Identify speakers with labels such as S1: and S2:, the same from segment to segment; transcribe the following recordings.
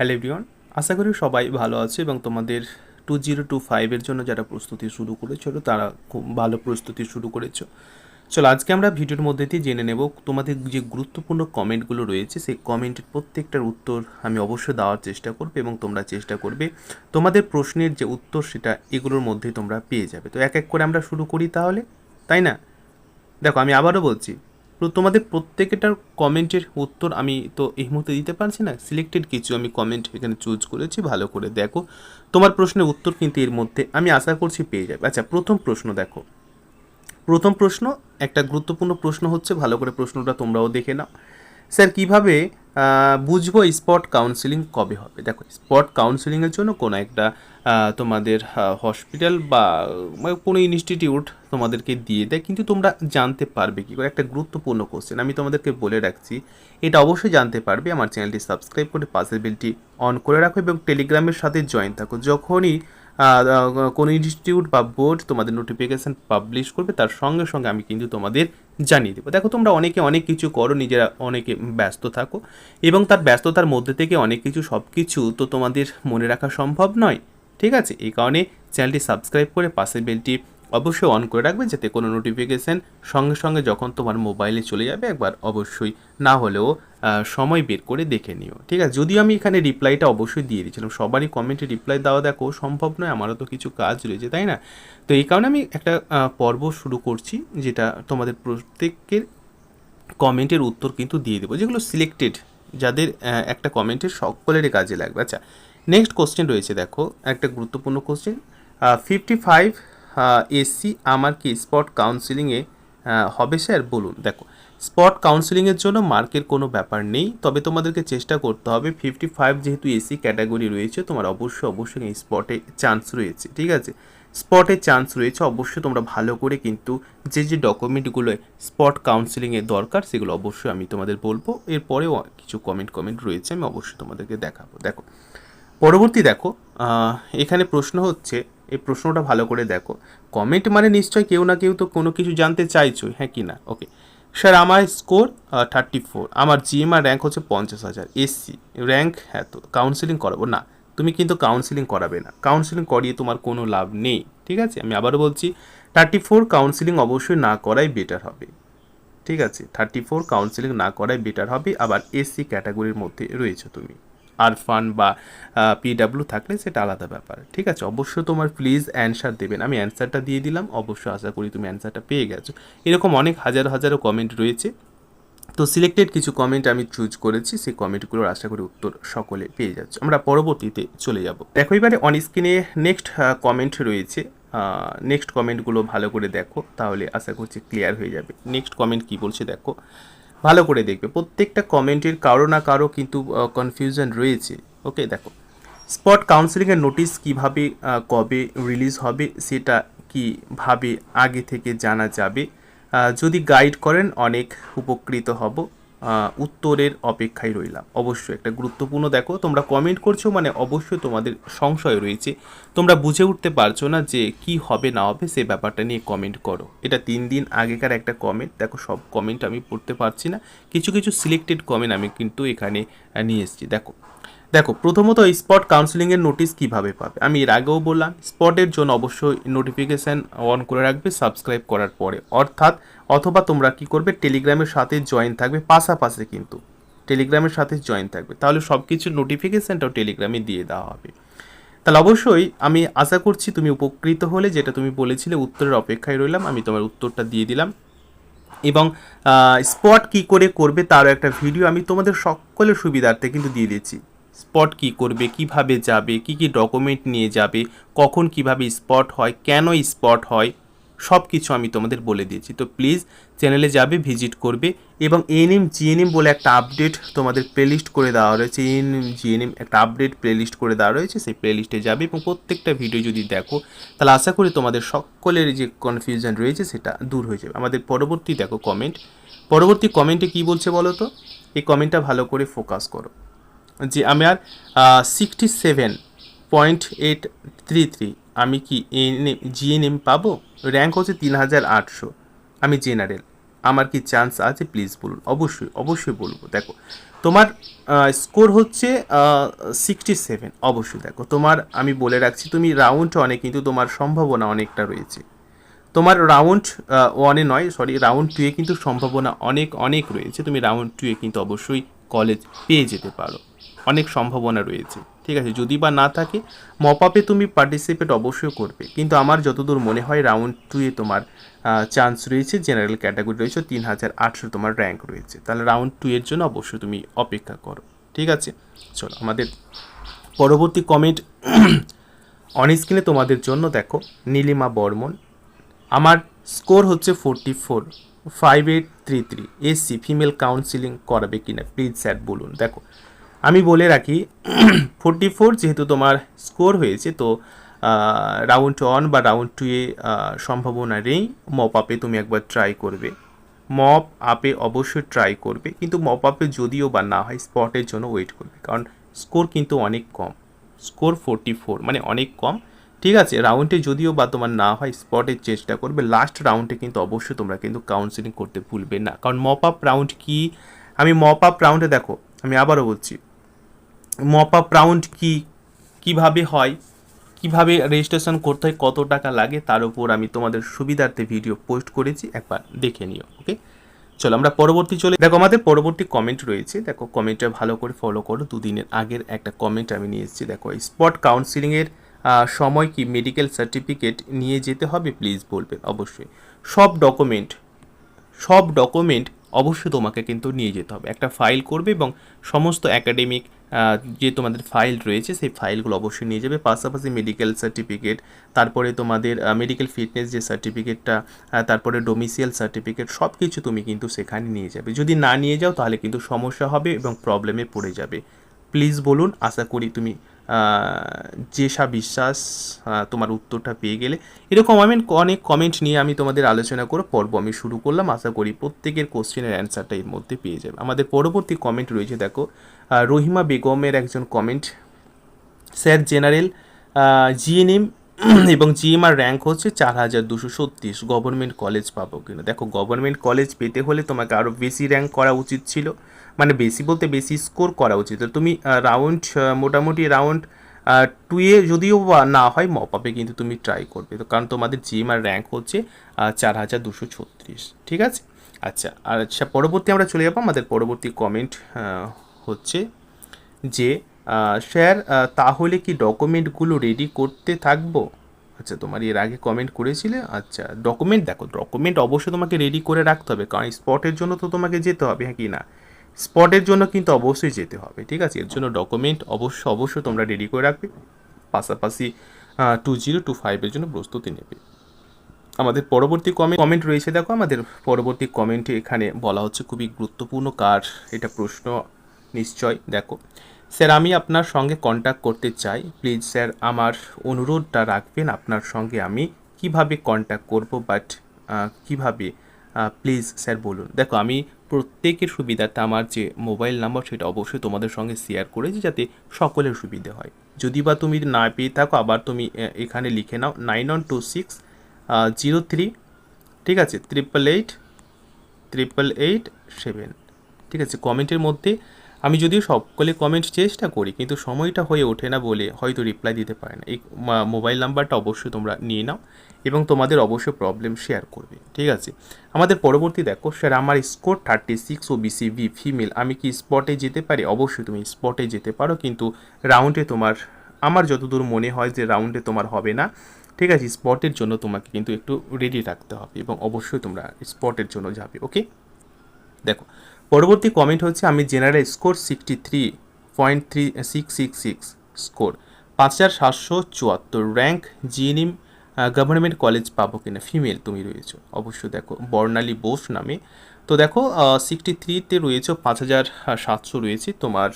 S1: Hello everyone, আশা করি সবাই ভালো আছে এবং তোমাদের টু জিরো টু ফাইভের জন্য যারা প্রস্তুতি শুরু করেছিল তারা খুব ভালো প্রস্তুতি শুরু করেছ। চলো, আজকে আমরা ভিডিওর মধ্যে দিয়ে জেনে নেব তোমাদের যে গুরুত্বপূর্ণ কমেন্টগুলো রয়েছে, সেই কমেন্টের প্রত্যেকটার উত্তর আমি অবশ্যই দেওয়ার চেষ্টা করব এবং তোমরা চেষ্টা করবে তোমাদের প্রশ্নের যে উত্তর, সেটা এগুলোর মধ্যে তোমরা পেয়ে যাবে। তো এক এক করে আমরা শুরু করি তাহলে, তাই না? দেখো, আমি আবারও বলছি তোমাদের প্রত্যেকটার কমেন্টের উত্তর আমি তো এই মুহূর্তে দিতে পারছি না। সিলেক্টেড কিছু আমি কমেন্ট এখানে চুজ করেছি, ভালো করে দেখো। তোমার প্রশ্নের উত্তর কিন্তু এর মধ্যে আমি আশা করছি পেয়ে যাবে। আচ্ছা প্রথম প্রশ্ন দেখো। প্রথম প্রশ্ন, একটা গুরুত্বপূর্ণ প্রশ্ন হচ্ছে, ভালো করে প্রশ্নটা তোমরাও দেখে নাও। স্যার, কীভাবে বুঝব স্পট কাউন্সিলিং কবে হবে। দেখো স্পট কাউন্সিলিংয়ের জন্য কোনো একটা তোমাদের হসপিটাল বা মানে কোনো ইনস্টিটিউট তোমাদেরকে দিয়ে দেয়, কিন্তু তোমরা জানতে পারবে কি করে। একটা গুরুত্বপূর্ণ কোশ্চেন আমি তোমাদেরকে বলে রাখছি, এটা অবশ্যই জানতে পারবে। আমার চ্যানেলটি সাবস্ক্রাইব করে পাশের বেলটি অন করে রাখো এবং টেলিগ্রামের সাথে জয়েন থাকো। যখনই কোনো ইনস্টিটিউট বা বোর্ড তোমাদের নোটিফিকেশান পাবলিশ করবে, তার সঙ্গে সঙ্গে আমি কিন্তু তোমাদের জানিয়ে দেবো। দেখো, তোমরা অনেকে অনেক কিছু করো, নিজেরা অনেকে ব্যস্ত থাকো, এবং তার ব্যস্ততার মধ্যে থেকে অনেক কিছু, সব কিছু তো তোমাদের মনে রাখা সম্ভব নয়, ঠিক আছে? এই কারণে চ্যানেলটি সাবস্ক্রাইব করে পাশের বেলটি অবশ্যই অন করে রাখবে যাতে কোনো নোটিফিকেশান সঙ্গে সঙ্গে যখন তোমার মোবাইলে চলে যাবে একবার অবশ্যই না হলেও সময় বের করে দেখে নিও। ঠিক আছে? যদিও আমি এখানে রিপ্লাইটা অবশ্যই দিয়ে দিয়েছিলাম। সবারই কমেন্টে রিপ্লাই দেওয়া দেখো, সম্ভব নয়, আমারও তো কিছু কাজ রয়েছে, তাই না? তো এই কারণে আমি একটা পর্ব শুরু করছি, যেটা তোমাদের প্রত্যেকের কমেন্টের উত্তর কিন্তু দিয়ে দেবো, যেগুলো সিলেক্টেড যাদের একটা কমেন্টের সকলেরই কাজে লাগবে। আচ্ছা নেক্সট কোশ্চেন রয়েছে, দেখো, একটা গুরুত্বপূর্ণ কোশ্চেন ফিফটি ফাইভ এসসি আমার কি স্পট কাউন্সিলিংয়ে হবে স্যার? বলুন, দেখো স্পট কাউন্সিলিংয়ের জন্য মার্কের কোনো ব্যাপার নেই, তবে তোমাদেরকে চেষ্টা করতে হবে ফিফটি ফাইভ যেহেতু এসি ক্যাটাগরি রয়েছে, তোমার অবশ্যই অবশ্যই এই স্পটে চান্স রয়েছে, ঠিক আছে? স্পটে চান্স রয়েছে, অবশ্যই তোমরা ভালো করে কিন্তু যে যে ডকুমেন্টগুলো স্পট কাউন্সিলিংয়ের দরকার, সেগুলো অবশ্যই আমি তোমাদের বলব, এরপরেও কিছু কমেন্ট কমেন্ট রয়েছে, আমি অবশ্যই তোমাদেরকে দেখাবো, দেখো। পরবর্তী দেখো এখানে প্রশ্ন হচ্ছে এই প্রশ্নটা ভালো করে দেখো। কমেন্ট মানে নিশ্চয় কেউ না কেউ তো কোনো কিছু জানতে চাইছো হ্যাঁ কি না? ওকে স্যার আমার স্কোর থার্টি ফোর আমার জিএমআর র্যাঙ্ক হচ্ছে পঞ্চাশ হাজার এসসি র্যাঙ্ক হ্যাঁ তো কাউন্সিলিং করাবো। না, তুমি কিন্তু কাউন্সিলিং করাবে না। কাউন্সিলিং করিয়ে তোমার কোনো লাভ নেই, ঠিক আছে? আমি আবারও বলছি থার্টি ফোর কাউন্সিলিং অবশ্যই না করাই বেটার হবে। ঠিক আছে? থার্টি ফোর কাউন্সিলিং না করাই বেটার হবে। আবার এসসি ক্যাটাগরির মধ্যে রয়েছে তুমি। আর ফান বা পিডাব্লিউ থাকলে সেটা আলাদা ব্যাপার। ঠিক আছে? অবশ্যই তোমার প্লিজ অ্যান্সার দেবেন। আমি অ্যান্সারটা দিয়ে দিলাম। অবশ্যই আশা করি তুমি অ্যান্সারটা পেয়ে গেছো। এরকম অনেক হাজার হাজারো কমেন্ট রয়েছে। তো সিলেক্টেড কিছু কমেন্ট আমি চুজ করেছি। সেই কমেন্টগুলোর আশা করি উত্তর সকলে পেয়ে যাচ্ছে। আমরা পরবর্তীতে চলে যাব। দেখো, এবারে অন স্ক্রিনে নেক্সট কমেন্ট রয়েছে। নেক্সট কমেন্টগুলো ভালো করে দেখো, তাহলে আশা করছি ক্লিয়ার হয়ে যাবে। নেক্সট কমেন্ট কি বলছে দেখো। ভালো করে দেখবে। প্রত্যেকটা কমেন্টের কারও না কারও কিন্তু কনফিউশন রয়েছে। ওকে দেখো। স্পট কাউন্সেলিংয়ের নোটিশ কীভাবে কবে রিলিজ হবে সেটা কীভাবে আগে থেকে জানা যাবে। যদি গাইড করেন, অনেক উপকৃত হব। উত্তরের অপেক্ষায় রইলাম। অবশ্যই একটা গুরুত্বপূর্ণ দেখো, তোমরা কমেন্ট করছ মানে অবশ্যই তোমাদের সংশয় রয়েছে। তোমরা বুঝে উঠতে পারছ না যে কি হবে না হবে সে ব্যাপারটা নিয়ে কমেন্ট করো। এটা তিন দিন আগেকার একটা কমেন্ট দেখো সব কমেন্ট আমি পড়তে পারছি না। কিছু কিছু সিলেক্টেড কমেন্ট আমি কিন্তু এখানে নিয়ে এসেছি। দেখো দেখো, প্রথমত স্পট কাউন্সিলিংয়ের নোটিশ কীভাবে পাবে? আমি এর আগেও বললাম স্পটের জন্য অবশ্যই নোটিফিকেশান অন করে রাখবে সাবস্ক্রাইব করার পরে। অর্থাৎ, অথবা তোমরা কি করবে টেলিগ্রামের সাথে জয়েন থাকবে, পাশাপাশি কিন্তু টেলিগ্রামের সাথে জয়েন থাকবে। তাহলে সব কিছুর নোটিফিকেশানটাও টেলিগ্রামে দিয়ে দেওয়া হবে। তাহলে অবশ্যই আমি আশা করছি তুমি উপকৃত হলে, যেটা তুমি বলেছিলে, উত্তরের অপেক্ষায় রইলাম, আমি তোমার উত্তরটা দিয়ে দিলাম। এবং স্পট কি করে করবে, তারও একটা ভিডিও আমি তোমাদের সকলের সুবিধার্থে কিন্তু দিয়ে দিচ্ছি। স্পট কি করবে, কীভাবে যাবে, কি কি ডকুমেন্ট নিয়ে যাবে, কখন কীভাবে স্পট হয় কেন স্পট হয় সব কিছু আমি তোমাদের বলে দিয়েছি। তো প্লিজ চ্যানেলে যাবে ভিজিট করবে এবং এনএম জিএনএম বলে একটা আপডেট তোমাদের প্লেলিস্ট করে দেওয়া রয়েছে। এনএম জিএনএম একটা আপডেট প্লেলিস্ট করে দেওয়া রয়েছে, সেই প্লেলিস্টে যাবে এবং প্রত্যেকটা ভিডিও যদি দেখো, তাহলে আশা করি তোমাদের সকলের যে কনফিউশন রয়েছে, সেটা দূর হয়ে যাবে। আমাদের পরবর্তী দেখো কমেন্ট পরবর্তী কমেন্টে কি বলছে বলো তো? এই কমেন্টটা ভালো করে ফোকাস করো। যে আমার sixty seven point eight three three আমি কি এন জিএনএম পাবো? র্যাঙ্ক হচ্ছে তিন হাজার আটশো। আমি জেনারেল আমার কি চান্স আছে? প্লিজ বলুন। অবশ্যই অবশ্যই বলব। দেখো, তোমার স্কোর হচ্ছে সিক্সটি সেভেন অবশ্যই দেখো, তোমার, আমি বলে রাখছি, তুমি রাউন্ড অনেক কিন্তু তোমার সম্ভাবনা অনেকটা রয়েছে। তোমার রাউন্ড ওয়ানে নয় সরি রাউন্ড টুয়ে কিন্তু সম্ভাবনা অনেক অনেক রয়েছে। তুমি রাউন্ড টুয়ে কিন্তু অবশ্যই কলেজ পেয়ে যেতে পারো। অনেক সম্ভাবনা রয়েছে। ঠিক আছে, যদি বা না থাকে মপাপে তুমি পার্টিসিপেট অবশ্যই করবে। কিন্তু আমার যতদূর মনে হয় রাউন্ড টুয়ে তোমার চান্স রয়েছে জেনারেল ক্যাটাগরি রয়েছে, তিন হাজার আটশো তোমার র্যাঙ্ক রয়েছে। তাহলে রাউন্ড টু এর জন্য অবশ্যই তুমি অপেক্ষা করো। ঠিক আছে? চলো, আমাদের পরবর্তী কমেন্ট অন স্ক্রিনে তোমাদের জন্য দেখো, নীলিমা বর্মন। আমার স্কোর হচ্ছে forty four five eight three three SC female counselling করাবে কিনা? প্লিজ স্যার বলুন। দেখো আমি বলে রাখি ফোরটি ফোর যেহেতু তোমার স্কোর হয়েছে, তো রাউন্ড ওয়ান বা রাউন্ড টুয়ে সম্ভাবনা নেই। মপ আপে তুমি একবার ট্রাই করবে। মপ আপে অবশ্যই ট্রাই করবে। কিন্তু মপ আপে যদিও বা না হয় স্পটের জন্য ওয়েট করবে। কারণ স্কোর কিন্তু অনেক কম। স্কোর ফোরটি ফোর মানে অনেক কম। ঠিক আছে রাউন্ডে যদিও বা তোমার না হয় স্পটের চেষ্টা করবে। লাস্ট রাউন্ডে কিন্তু অবশ্যই তোমরা কিন্তু কাউন্সিলিং করতে ভুলবে না। কারণ মপ আপ রাউন্ড কি? আমি মপ আপ রাউন্ডে দেখো, আমি আবারও বলছি মপ আপ রাউন্ড কি, কীভাবে হয়, কীভাবে রেজিস্ট্রেশন করতে হয়, কত টাকা লাগে, তার উপর আমি তোমাদের সুবিধার্থে ভিডিও পোস্ট করেছি, একবার দেখে নিও ওকে চলো আমরা পরবর্তী চলে দেখো, আমাদের পরবর্তী কমেন্ট রয়েছে। দেখো কমেন্টটা ভালো করে ফলো করো। দুদিনের আগের একটা কমেন্ট আমি নিয়ে এসেছি। দেখো স্পট কাউন্সিলিংয়ের সময় কি মেডিকেল সার্টিফিকেট নিয়ে যেতে হবে প্লিজ বলবেন অবশ্যই। সব ডকুমেন্ট সব ডকুমেন্ট অবশ্যই তোমাকে কিন্তু নিয়ে যেতে হবে। একটা ফাইল করবে এবং সমস্ত একাডেমিক যে তোমাদের ফাইল রয়েছে, সেই ফাইলগুলো অবশ্যই নিয়ে যাবে। পাশাপাশি মেডিকেল সার্টিফিকেট তারপরে তোমাদের মেডিকেল ফিটনেস যে সার্টিফিকেটটা তারপরে ডোমিসিয়াল সার্টিফিকেট সব কিছু তুমি কিন্তু সেখানে নিয়ে যাবে। যদি না নিয়ে যাও, তাহলে কিন্তু সমস্যা হবে এবং প্রবলেমে পড়ে যাবে। প্লিজ বলুন, আশা করি তুমি যেসা বিশ্বাস তোমার উত্তরটা পেয়ে গেলে। এরকম আমি অনেক কমেন্ট নিয়ে আমি তোমাদের আলোচনা করে পর্ব আমি শুরু করলাম। আশা করি প্রত্যেকের কোশ্চেনের অ্যান্সারটা এর মধ্যে পেয়ে যাবে। আমাদের পরবর্তী কমেন্ট রয়েছে, দেখো। রহিমা বেগমের একজন কমেন্ট স্যার জেনারেল জিএনএম এবং জিএমআর র্যাঙ্ক হচ্ছে চার হাজার দুশো ছত্রিশ। গভর্নমেন্ট কলেজ পাবো কিনা? দেখো গভর্নমেন্ট কলেজ পেতে হলে তোমাকে আরও বেশি র্যাঙ্ক করা উচিত ছিল। মানে বেশি বলতে বেশি স্কোর করা উচিত। তুমি রাউন্ড মোটামুটি রাউন্ড টুয়ে যদিও না হয় মপাপে কিন্তু তুমি ট্রাই করবে। তো কারণ তোমাদের জিম আর র্যাঙ্ক হচ্ছে চার হাজার দুশো ছত্রিশ। ঠিক আছে? আচ্ছা আর আচ্ছা পরবর্তী আমরা চলে যাব। আমাদের পরবর্তী কমেন্ট হচ্ছে যে স্যার তাহলে কি ডকুমেন্টগুলো রেডি করতে থাকব? আচ্ছা তোমার এর আগে কমেন্ট করেছিলে? আচ্ছা ডকুমেন্ট দেখো ডকুমেন্ট অবশ্যই তোমাকে রেডি করে রাখতে হবে। কারণ স্পটের জন্য তো তোমাকে যেতে হবে হ্যাঁ কি না? স্পটের জন্য কিন্তু অবশ্যই যেতে হবে, ঠিক আছে? এর জন্য ডকুমেন্ট অবশ্যই অবশ্যই তোমরা রেডি করে রাখবে। পাশাপাশি টু জিরো টু ফাইভের জন্য প্রস্তুতি নেবে। আমাদের পরবর্তী কমেন্ট কমেন্ট রয়েছে। দেখো, আমাদের পরবর্তী কমেন্টে এখানে বলা হচ্ছে খুবই গুরুত্বপূর্ণ কার এটা প্রশ্ন নিশ্চয়, দেখো। স্যার, আমি আপনার সঙ্গে কন্ট্যাক্ট করতে চাই। প্লিজ স্যার, আমার অনুরোধটা রাখবেন আপনার সঙ্গে আমি কীভাবে কন্ট্যাক্ট করব? বাট কীভাবে প্লিজ স্যার, বলুন। দেখো, আমি প্রত্যেকের সুবিধার্থে আমার যে মোবাইল নাম্বার, সেটা অবশ্যই তোমাদের সঙ্গে শেয়ার করেছি যাতে সকলের সুবিধে হয়। যদি বা তুমি না পেয়ে থাকো, আবার তুমি এখানে লিখে নাও nine one two six zero three ঠিক আছে? Triple eight triple eight seven ঠিক আছে? কমেন্টের মধ্যে আমি যদিও সকলে কমেন্ট চেষ্টা করি, কিন্তু সময়টা হয়ে ওঠে না বলে হয়তো রিপ্লাই দিতে পারে না। এই মোবাইল নাম্বারটা অবশ্যই তোমরা নিয়ে নাও এবং তোমাদের অবশ্যই প্রবলেম শেয়ার করবে, ঠিক আছে? আমাদের পরবর্তী দেখো স্যার আমার score thirty six O BC B female আমি কি স্পটে যেতে পারি? অবশ্যই তুমি স্পটে যেতে পারো, কিন্তু রাউন্ডে তোমার, আমার যতদূর মনে হয় যে রাউন্ডে তোমার হবে না, ঠিক আছে? স্পটের জন্য তোমাকে কিন্তু একটু রেডি রাখতে হবে এবং অবশ্যই তোমরা স্পটের জন্য যাবে ওকে দেখো পরবর্তী কমেন্ট হচ্ছে, আমি general score sixty three point three six six six score পাঁচ হাজার সাতশো চুয়াত্তর। র্যাঙ্ক জিএনএম গভর্নমেন্ট কলেজ পাবো কিনা? ফিমেল তুমি রয়েছো। অবশ্যই দেখো বর্ণালী বোস নামে। তো দেখো সিক্সটি থ্রিতে রয়েছে পাঁচ হাজার সাতশো রয়েছে। তোমার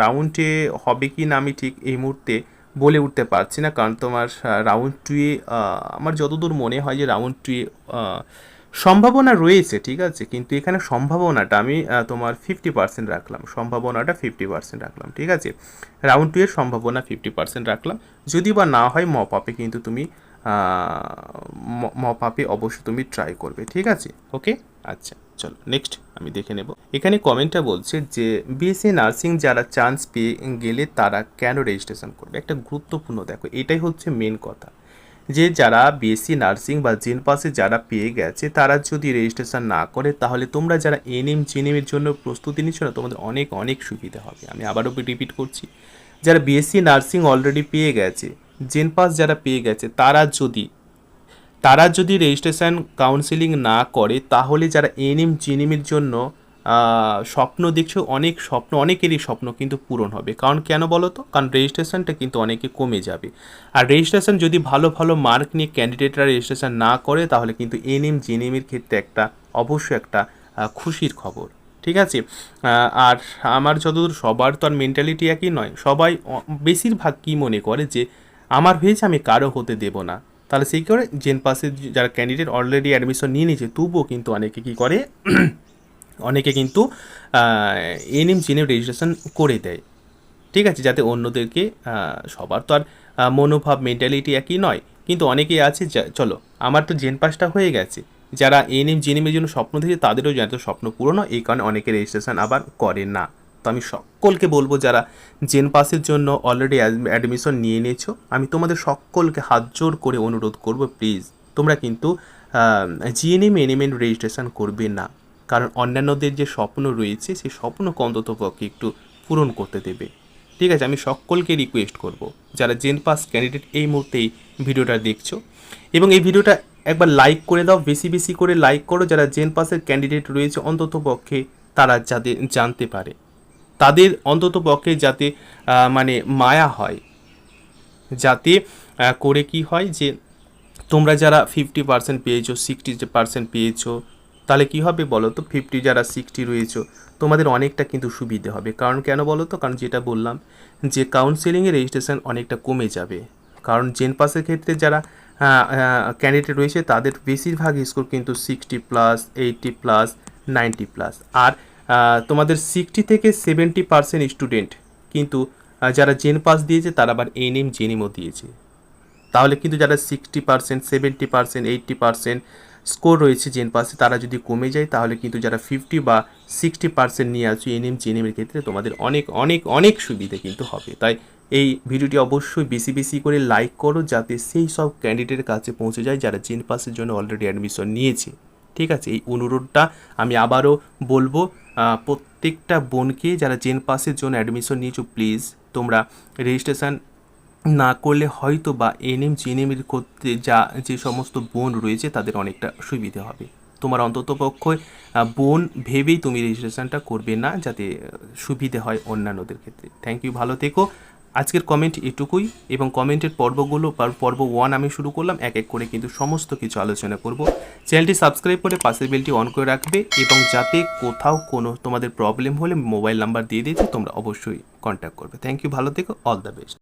S1: রাউন্ডে হবে কি না আমি ঠিক এই মুহূর্তে বলে উঠতে পারছি না। কারণ তোমার রাউন্ড টুয়ে আমার যতদূর মনে হয় যে রাউন্ড টুয়ে সম্ভাবনা রয়েছে, ঠিক আছে? কিন্তু এখানে সম্ভাবনাটা আমি তোমার ফিফটি পার্সেন্ট রাখলাম। সম্ভাবনাটা ফিফটি পার্সেন্ট রাখলাম, ঠিক আছে? রাউন্ড টু এর সম্ভাবনা ফিফটি পার্সেন্ট রাখলাম। যদি বা না হয় মপ আপে কিন্তু তুমি মপ আপে অবশ্যই তুমি ট্রাই করবে, ঠিক আছে? ওকে আচ্ছা চলো নেক্সট আমি দেখে নেব। এখানে কমেন্টটা বলছে যে বিএসসি নার্সিং যারা চান্স পেয়ে গেলে তারা কেন রেজিস্ট্রেশন করবে? একটা গুরুত্বপূর্ণ দেখো, এটাই হচ্ছে মেন কথা। যে যারা বিএসসি নার্সিং বা জেন পাসে যারা পেয়ে গেছে, তারা যদি রেজিস্ট্রেশন না করে, তাহলে তোমরা যারা এনএম জিএনএমের জন্য প্রস্তুতি নিচ্ছ না, তোমাদের অনেক অনেক সুবিধা হবে। আমি আবারও রিপিট করছি। যারা বিএসসি নার্সিং অলরেডি পেয়ে গেছে, জেন পাস যারা পেয়ে গেছে, তারা যদি তারা যদি রেজিস্ট্রেশন কাউন্সিলিং না করে, তাহলে যারা এনএম জিএনএমের জন্য স্বপ্ন দেখছ, অনেক স্বপ্ন, অনেকেরই স্বপ্ন কিন্তু পূরণ হবে। কারণ কেন বলো তো? কারণ রেজিস্ট্রেশনটা কিন্তু অনেকে কমে যাবে। আর রেজিস্ট্রেশন যদি ভালো ভালো মার্ক নিয়ে ক্যান্ডিডেটরা রেজিস্ট্রেশন না করে, তাহলে কিন্তু এনএম জিএনএমের ক্ষেত্রে একটা, অবশ্যই একটা খুশির খবর। ঠিক আছে? আর আমার যতদূর, সবার তো আর মেন্টালিটি একই নয়। সবাই বেশিরভাগ কী মনে করে যে, আমার হয়েছে আমি কারও হতে দেব না তাহলে সেই করে জেন পাসে যারা ক্যান্ডিডেট অলরেডি অ্যাডমিশন নিয়ে নিয়েছে, তবুও কিন্তু অনেকে কী করে অনেকে কিন্তু এনএম জিএনএম রেজিস্ট্রেশন করে দেয়। ঠিক আছে? যাতে অন্যদেরকে সবার তো আর মনোভাব মেন্টালিটি একই নয়। কিন্তু অনেকেই আছে চলো, আমার তো জেন পাসটা হয়ে গেছে। যারা এনএম জেনএমের জন্য স্বপ্ন দেখে তাদেরও যাতে স্বপ্ন পূরণ এই কারণে অনেকে রেজিস্ট্রেশন আবার করে না। তো আমি সকলকে বলব, যারা জেন পাসের জন্য অলরেডি অ্যাডমিশন নিয়ে নিয়েছো, আমি তোমাদের সকলকে হাত জোর করে অনুরোধ করব প্লিজ তোমরা কিন্তু জিএনএম এনএমএন রেজিস্ট্রেশন করবে না। কারণ অন্যান্যদের যে স্বপ্ন রয়েছে, সেই স্বপ্নকে অন্তত পক্ষে একটু পূরণ করতে দেবে। ঠিক আছে, আমি সকলকে রিকোয়েস্ট করব, যারা জেন পাস ক্যান্ডিডেট এই মুহূর্তেই ভিডিওটা দেখছ। এবং এই ভিডিওটা একবার লাইক করে দাও, বেশি বেশি করে লাইক করো, যারা জেন পাসের ক্যান্ডিডেট রয়েছে অন্তত পক্ষে তারা যাতে জানতে পারে। তাদের অন্তত পক্ষে যাতে মানে মায়া হয়, যাতে করে কি হয় যে তোমরা যারা ফিফটি পার্সেন্ট পেয়েছ সিক্সটি পার্সেন্ট পেয়েছ তাহলে কি হবে বলো তো? ফিফটি যারা সিক্সটি রয়েছো, তোমাদের অনেকটা কিন্তু সুবিধে হবে। কারণ কেন বলো তো? কারণ যেটা বললাম যে কাউন্সেলিংয়ের রেজিস্ট্রেশন অনেকটা কমে যাবে। কারণ জেন পাসের ক্ষেত্রে যারা ক্যান্ডিডেট রয়েছে, তাদের বেশিরভাগ স্কোর কিন্তু sixty plus eighty plus ninety plus আর তোমাদের সিক্সটি থেকে সেভেন্টি পার্সেন্ট স্টুডেন্ট কিন্তু যারা জেন পাস দিয়েছে, তারা আবার এনএম জেনিমও দিয়েছে। তাহলে কিন্তু যারা sixty percent seventy percent eighty percent score রয়েছে জেন পাসে তারা যদি কমে যায়, তাহলে কিন্তু যারা ফিফটি বা সিক্সটি পার্সেন্ট নিয়ে আসছো এনএম জেনএমের ক্ষেত্রে তোমাদের অনেক অনেক অনেক সুবিধে কিন্তু হবে। তাই এই ভিডিওটি অবশ্যই বেশি বেশি করে লাইক করো যাতে সেই সব ক্যান্ডিডেটের কাছে পৌঁছে যায় যারা জেন পাসের জন্য অলরেডি অ্যাডমিশন নিয়েছে। ঠিক আছে? এই অনুরোধটা আমি আবারও বলব প্রত্যেকটা বোনকে যারা জেন পাসের জন্য অ্যাডমিশন নিয়েছো প্লিজ তোমরা রেজিস্ট্রেশন না করলে হয়তো বা এনএম জিএনএমের করতে যা, যে সমস্ত বোন রয়েছে তাদের অনেকটা সুবিধে হবে। তোমার অন্তত পক্ষে বোন ভেবেই তুমি রেজিস্ট্রেশনটা করবে না, যাতে সুবিধে হয় অন্যান্যদের ক্ষেত্রে। থ্যাংক ইউ ভালো থেকো। আজকের কমেন্ট এটুকুই, এবং কমেন্টের পর্বগুলো, পর- পর্ব ওয়ান আমি শুরু করলাম, এক এক করে কিন্তু সমস্ত কিছু আলোচনা করব। চ্যানেলটি সাবস্ক্রাইব করে পাশের বেলটি অন করে রাখবে, এবং যাতে কোথাও কোনো তোমাদের প্রবলেম হলে মোবাইল নাম্বার দিয়ে দিয়েছে তোমরা অবশ্যই কন্ট্যাক্ট করবে। থ্যাংক ইউ ভালো থেকো অল দ্য বেস্ট